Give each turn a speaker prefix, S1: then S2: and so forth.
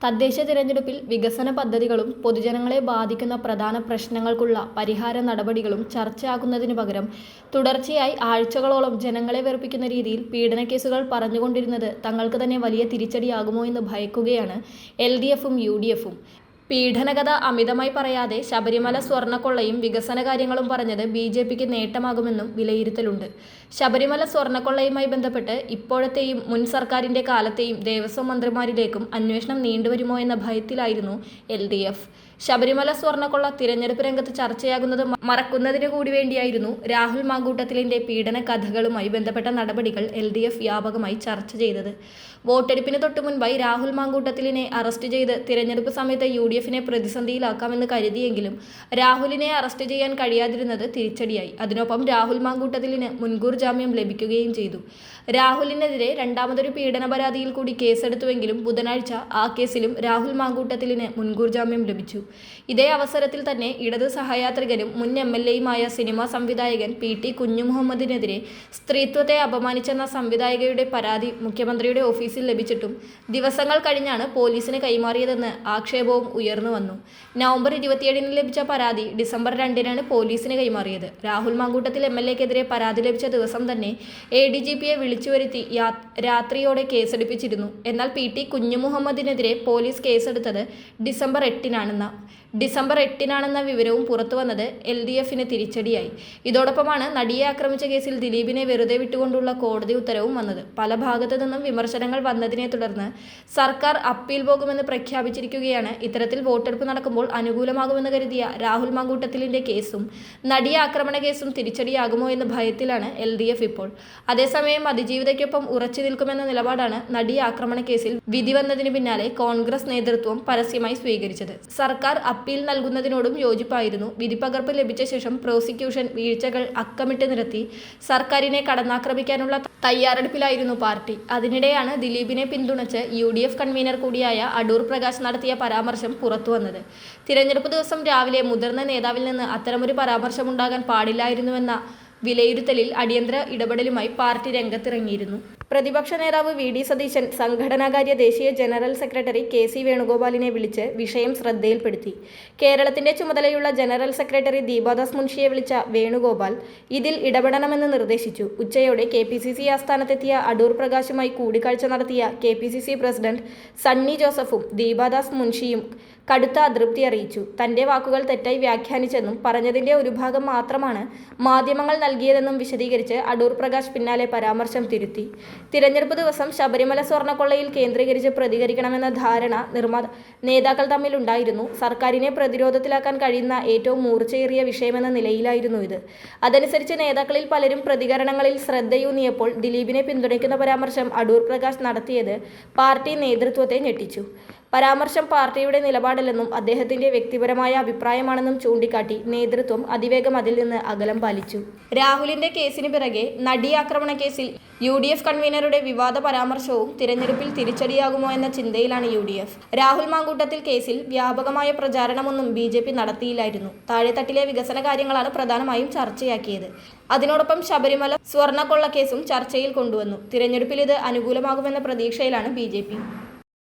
S1: തദ്ദേശ തിരഞ്ഞെടുപ്പിൽ വികസന പദ്ധതികളും പൊതുജനങ്ങളെ ബാധിക്കുന്ന പ്രധാന പ്രശ്നങ്ങൾക്കുള്ള പരിഹാര നടപടികളും ചർച്ചയാക്കുന്നതിനു പകരം തുടർച്ചയായി ആഴ്ചകളോളം ജനങ്ങളെ വെറുപ്പിക്കുന്ന രീതിയിൽ പീഡനക്കേസുകൾ പറഞ്ഞുകൊണ്ടിരുന്നത് തങ്ങൾക്ക് തന്നെ വലിയ തിരിച്ചടിയാകുമോ എന്ന് ഭയക്കുകയാണ് എൽ ഡി എഫും യു ഡി എഫും. പീഡനകഥ അമിതമായി പറയാതെ ശബരിമല സ്വർണക്കൊള്ളയും വികസന കാര്യങ്ങളും പറഞ്ഞത് ബി ജെ പിക്ക് നേട്ടമാകുമെന്നും വിലയിരുത്തലുണ്ട്. ശബരിമല സ്വർണക്കൊള്ളയുമായി ബന്ധപ്പെട്ട് ഇപ്പോഴത്തെയും മുൻ സർക്കാരിന്റെ കാലത്തെയും ദേവസ്വം മന്ത്രിമാരിലേക്കും അന്വേഷണം നീണ്ടുവരുമോ എന്ന ഭയത്തിലായിരുന്നു എൽ ശബരിമല സ്വർണക്കൊള്ള തിരഞ്ഞെടുപ്പ് രംഗത്ത് ചർച്ചയാകുന്നത് മറക്കുന്നതിന് കൂടി വേണ്ടിയായിരുന്നു രാഹുൽ മാങ്കൂട്ടത്തിലിന്റെ പീഡന കഥകളുമായി ബന്ധപ്പെട്ട നടപടികൾ എൽ ഡി എഫ് വ്യാപകമായി ചർച്ച ചെയ്തത്. വോട്ടെടുപ്പിന് തൊട്ടു മുൻപായി രാഹുൽ മാങ്കൂട്ടത്തിലിനെ അറസ്റ്റ് ചെയ്ത് തിരഞ്ഞെടുപ്പ് സമയത്ത് യു ഡി എഫിനെ പ്രതിസന്ധിയിലാക്കാമെന്ന് കരുതിയെങ്കിലും രാഹുലിനെ അറസ്റ്റ് ചെയ്യാൻ കഴിയാതിരുന്നത് തിരിച്ചടിയായി. അതിനൊപ്പം രാഹുൽ മാങ്കൂട്ടത്തിലിന് മുൻകൂർ ജാമ്യം ലഭിക്കുകയും ചെയ്തു. രാഹുലിനെതിരെ രണ്ടാമതൊരു പീഡന പരാതിയിൽ കൂടി കേസെടുത്തുവെങ്കിലും ബുധനാഴ്ച ആ കേസിലും രാഹുൽ മാങ്കൂട്ടത്തിലിന് മുൻകൂർ ജാമ്യം ലഭിച്ചു. ഇതേ അവസരത്തിൽ തന്നെ ഇടത് സഹയാത്രികനും മുൻ എം എൽ എയുമായ സിനിമാ സംവിധായകൻ പി ടി കുഞ്ഞുമുഹമ്മദിനെതിരെ സ്ത്രീത്വത്തെ അപമാനിച്ചെന്ന സംവിധായകയുടെ പരാതി മുഖ്യമന്ത്രിയുടെ ഓഫീസിൽ ലഭിച്ചിട്ടും ദിവസങ്ങൾ കഴിഞ്ഞാണ് പോലീസിന് കൈമാറിയതെന്ന് ആക്ഷേപവും ഉയർന്നു വന്നു. നവംബർ ഇരുപത്തിയേഴിന് ലഭിച്ച പരാതി ഡിസംബർ രണ്ടിനാണ് പോലീസിന് കൈമാറിയത്. രാഹുൽ മാങ്കൂട്ടത്തിൽ എം എൽ എക്കെതിരെ പരാതി ലഭിച്ച ദിവസം തന്നെ എ ഡി ജി പിയെ വിളിച്ചു വരുത്തി രാത്രിയോടെ കേസെടുപ്പിച്ചിരുന്നു. എന്നാൽ പി ടി കുഞ്ഞുമുഹമ്മദിനെതിരെ പോലീസ് കേസെടുത്തത് ഡിസംബർ എട്ടിനാണെന്ന ഡിസംബർ എട്ടിനാണെന്ന വിവരവും പുറത്തു വന്നത് എൽ ഡി എഫിന് തിരിച്ചടിയായി. ഇതോടൊപ്പമാണ് നടിയെ ആക്രമിച്ച കേസിൽ ദിലീപിനെ വെറുതെ വിട്ടുകൊണ്ടുള്ള കോടതി ഉത്തരവും വന്നത്. പല ഭാഗത്തു നിന്നും വിമർശനങ്ങൾ വന്നതിനെ തുടർന്ന് സർക്കാർ അപ്പീൽ പോകുമെന്ന് പ്രഖ്യാപിച്ചിരിക്കുകയാണ്. ഇത്തരത്തിൽ വോട്ടെടുപ്പ് നടക്കുമ്പോൾ അനുകൂലമാകുമെന്ന് കരുതിയ രാഹുൽ മാങ്കൂട്ടത്തിലിന്റെ കേസും നടിയെ ആക്രമണ കേസും തിരിച്ചടിയാകുമോ എന്ന ഭയത്തിലാണ് എൽ ഡി എഫ് ഇപ്പോൾ. അതേസമയം അതിജീവിതയ്ക്കൊപ്പം ഉറച്ചു നിൽക്കുമെന്ന നിലപാടാണ് നടി ആക്രമണ കേസിൽ വിധി വന്നതിന് പിന്നാലെ കോൺഗ്രസ് നേതൃത്വം പരസ്യമായി സ്വീകരിച്ചത്. സർക്കാർ അപ്പീൽ നൽകുന്നതിനോടും യോജിപ്പായിരുന്നു. വിധിപ്പകർപ്പ് ലഭിച്ച ശേഷം പ്രോസിക്യൂഷൻ വീഴ്ചകൾ അക്കമിട്ട് നിരത്തി. സർക്കാരിനെ കടന്നാക്രമിക്കാനുള്ള തയ്യാറെടുപ്പിലായിരുന്നു പാർട്ടി. അതിനിടെയാണ് ദിലീപിനെ പിന്തുണച്ച് യു ഡി എഫ് കൺവീനർ കൂടിയായ അടൂർ പ്രകാശ് നടത്തിയ പരാമർശം പുറത്തുവന്നത് തിരഞ്ഞെടുപ്പ് ദിവസം രാവിലെ മുതിർന്ന നേതാവിൽ നിന്ന് അത്തരമൊരു പരാമർശമുണ്ടാകാൻ പാടില്ലായിരുന്നുവെന്ന വിലയിരുത്തലിൽ അടിയന്തര ഇടപെടലുമായി പാർട്ടി രംഗത്തിറങ്ങിയിരുന്നു. പ്രതിപക്ഷ നേതാവ് വി ഡി സതീശൻ സംഘടനാകാര്യ ദേശീയ ജനറൽ സെക്രട്ടറി കെ സി വേണുഗോപാലിനെ വിളിച്ച് വിഷയം ശ്രദ്ധയിൽപ്പെടുത്തി. കേരളത്തിന്റെ ചുമതലയുള്ള ജനറൽ സെക്രട്ടറി ദീപാദാസ് മുൻഷിയെ വിളിച്ച വേണുഗോപാൽ ഇതിൽ ഇടപെടണമെന്ന് നിർദ്ദേശിച്ചു. ഉച്ചയോടെ കെ പി സി സി ആസ്ഥാനത്തെത്തിയ അടൂർ പ്രകാശുമായി കൂടിക്കാഴ്ച നടത്തിയ K P C C president Sunny ജോസഫും ദീപാദാസ് മുൻഷിയും കടുത്ത അതൃപ്തി അറിയിച്ചു. തന്റെ വാക്കുകൾ തെറ്റായി വ്യാഖ്യാനിച്ചെന്നും പറഞ്ഞതിന്റെ ഒരു ഭാഗം മാത്രമാണ് മാധ്യമങ്ങൾ നൽകിയതെന്നും വിശദീകരിച്ച് അടൂർ പ്രകാശ് പിന്നാലെ പരാമർശം തിരുത്തി. തിരഞ്ഞെടുപ്പ് ദിവസം ശബരിമല സ്വർണക്കൊള്ളയിൽ കേന്ദ്രീകരിച്ച് പ്രതികരിക്കണമെന്ന ധാരണ നിർമ്മാ നേതാക്കൾ തമ്മിലുണ്ടായിരുന്നു സർക്കാരിനെ പ്രതിരോധത്തിലാക്കാൻ കഴിയുന്ന ഏറ്റവും മൂർച്ചയേറിയ വിഷയമെന്ന നിലയിലായിരുന്നു ഇത്. അതനുസരിച്ച് നേതാക്കളിൽ പലരും പ്രതികരണങ്ങളിൽ ശ്രദ്ധയൂന്നിയപ്പോൾ ദിലീപിനെ പിന്തുണയ്ക്കുന്ന പരാമർശം അടൂർ പ്രകാശ് നടത്തിയത് പാർട്ടി നേതൃത്വത്തെ ഞെട്ടിച്ചു. പരാമർശം പാർട്ടിയുടെ നിലപാടല്ലെന്നും അദ്ദേഹത്തിന്റെ വ്യക്തിപരമായ അഭിപ്രായമാണെന്നും ചൂണ്ടിക്കാട്ടി നേതൃത്വം അതിവേഗം അതിൽ നിന്ന് അകലം പാലിച്ചു. രാഹുലിന്റെ കേസിന് പിറകെ നടി ആക്രമണ കേസിൽ യു ഡി എഫ് കൺവീനറുടെ വിവാദ പരാമർശവും തിരഞ്ഞെടുപ്പിൽ തിരിച്ചടിയാകുമോ എന്ന ചിന്തയിലാണ് U D F. Rahul Mamkoottathil കേസിൽ വ്യാപകമായ പ്രചാരണമൊന്നും ബി ജെ പി നടത്തിയില്ലായിരുന്നു. താഴെത്തട്ടിലെ വികസന കാര്യങ്ങളാണ് പ്രധാനമായും ചർച്ചയാക്കിയത്. അതിനോടൊപ്പം ശബരിമല സ്വർണക്കൊള്ള കേസും ചർച്ചയിൽ കൊണ്ടുവന്നു. തിരഞ്ഞെടുപ്പിൽ ഇത് അനുകൂലമാകുമെന്ന പ്രതീക്ഷയിലാണ് ബി